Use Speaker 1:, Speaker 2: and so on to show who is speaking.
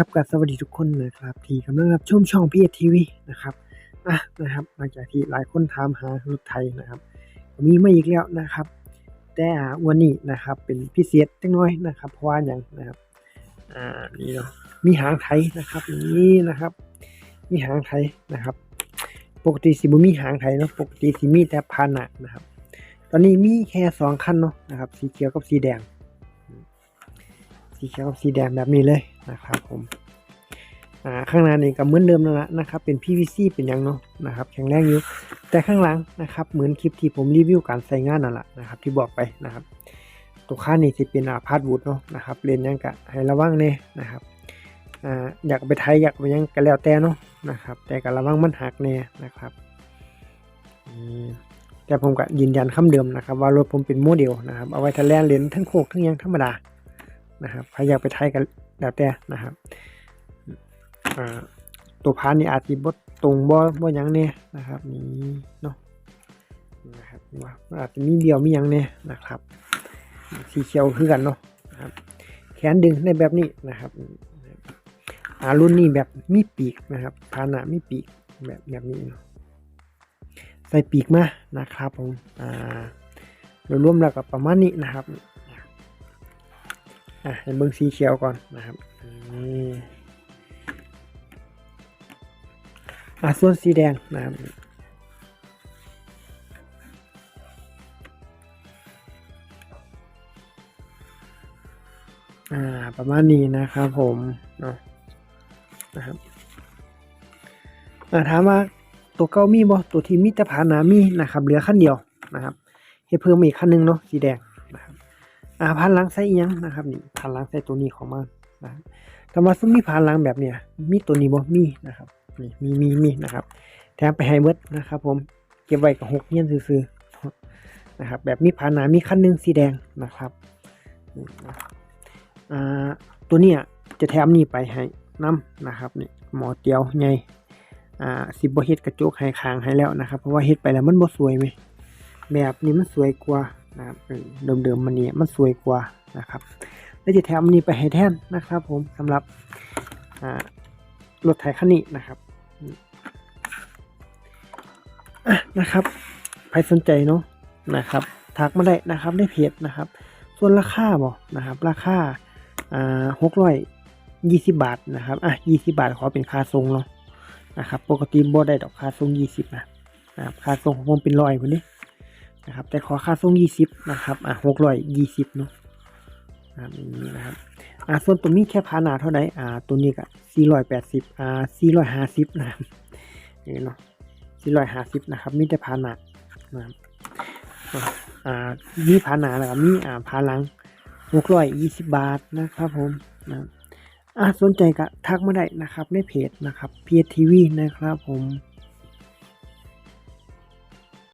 Speaker 1: ครับกับสวัสดีทุกคนนะครับ ที่กำลังรับชมช่องพีเอทีวีนะครับอะนะครับหลังจากที่หลายคนถามหารถไทยนะครับมีมาอีกแล้วนะครับ แต่วันนี้นะครับเป็นพิเศษจังน้อยนะครับ เพราะว่าอย่างนะครับอ่านี่เนาะมีหางไทยนะครับนี่นะครับ มีหางไทยนะครับ ปกติสิบมีหางไทยเนาะปกติสิมีแต่พานะนะครับ ตอนนี้มีแค่สองคันเนาะนะครับ สีเขียวกับสีแดง สีเขียวกับสีแดงแบบนี้เลยนะครับผมอ่าข้างหน้านี่ก็เหมือนเดิมนั่นแหละนะครับเป็น PVC เป็นยังเนาะนะครับแข็งแรงอยู่ แต่ข้างหลังนะครับเหมือนคลิปที่ผมรีวิวการใส่งานนั่นแหละนะครับที่บอกไปนะครับตัวข้างนี่จะเป็นอาพาร์ทวูดเนาะนะครับเรียนยังกะให้ระวังเนี่ยนะครับอ่าอยากไปไทยอยากไปยังก็แล้วแต่เนาะนะครับแต่ก็ระวังมันหักแน่นะครับแต่ผมก็ยืนยันคำเดิมนะครับว่ารถผมเป็นโมเดลนะครับเอาไว้ทะแลนเลนทั้งโคกทั้งยังธรรมดา นะครับใครอยากไปไทยกันแล้วแต่นะครับตัวพานนี่อาจจะบดตรงบ่บ่ยังเนี่ยนะครับนี่เนาะนะครับว่าอาจจะมีเบี้ยวมียังเนี่ยนะครับ สีเขียวคือกันเนาะนะครับแขนดึงในแบบนี้นะครับอารุ่นนี้แบบมีปีกนะครับพานะมีปีกแบบแบบนี้เนาะใส่ปีกมานะครับผมอ่าโดยรวมแล้วก็ประมาณนี้นะครับ อะให้เบิ่งสีเขียวก่อนนะครับอะส่วนสีแดงนะครับอ่าประมาณนี้นะครับผมเนาะนะครับอ่าถามว่าตัวเก่ามีบ่ตัวที่มีแต่ผาหนามีนะครับเหลือขั้นเดียวนะครับให้เพิ่มอีกขั้นหนึ่งเนาะสีแดง อ่าพันหลังใส่อีหยังนะครับนี่พันหลังใส่ตัวนี้ของมันนะแต่ว่าซุ้มมีพันหลังแบบเนี้ยมีตัวนี้บ่มีนะครับนี่มีมีมีนะครับ แถมไปให้เบิดนะครับ ผมเก็บไว้กับหกเงี้ยซื่อๆนะครับ แบบมีพันหนามีขั้นหนึ่งสีแดงนะครับอ่าตัวเนี้ยจะแถมนี่ไปให้น้ำนะครับนี่หมอเตียวไงอ่าสิบ่เฮ็ดกระจกให้คางให้แล้วนะครับ เพราะว่าเฮ็ดไปแล้วมันบ่สวยไหมแบบนี้มันสวยกว่า นะครับเดิมๆมันนี่มันสวยกว่านะครับแล้วจะแถมอันนี้ไปให้แทนนะครับ ผมสำหรับรถไถคันนี้นะครับะนะครับใครสนใจเนาะนะครับทักมาได้นะครับในเพจนะครับ ส่วนราคาบ่นะครับ ราคาอ่าหกร้อยยี่สิบบาทนะครับอะยี่สิบาทขอเป็นค่าทรงเนาะนะครับ ปกติบ่ได้ดอกค่าทรงยี่สิบนะนะครับค่าทรงของผมเป็นร้อยวันนี้ นะครับ แต่ขอค่าส่งยี่สิบนะครับอะหกร้อยยี่สิบเนาะนะครับนี่นะครับอ่าส่วนตัวนี้แค่พาหนาเท่าไหร่อ่าตัวนี้ก็สี่ร้อยแปดสิบอ่าสี่ร้อยห้าสิบนะครับนี่เนาะสี่ร้อยห้าสิบนะครับมีแต่พาหนานะครับอ่ามีพาหนาแล้วก็มีอ่าพาหลังหกร้อยยี่สิบบาทนะครับผมนะอ่าสนใจก็ทักมาได้นะครับในเพจนะครับ PTV นะครับผม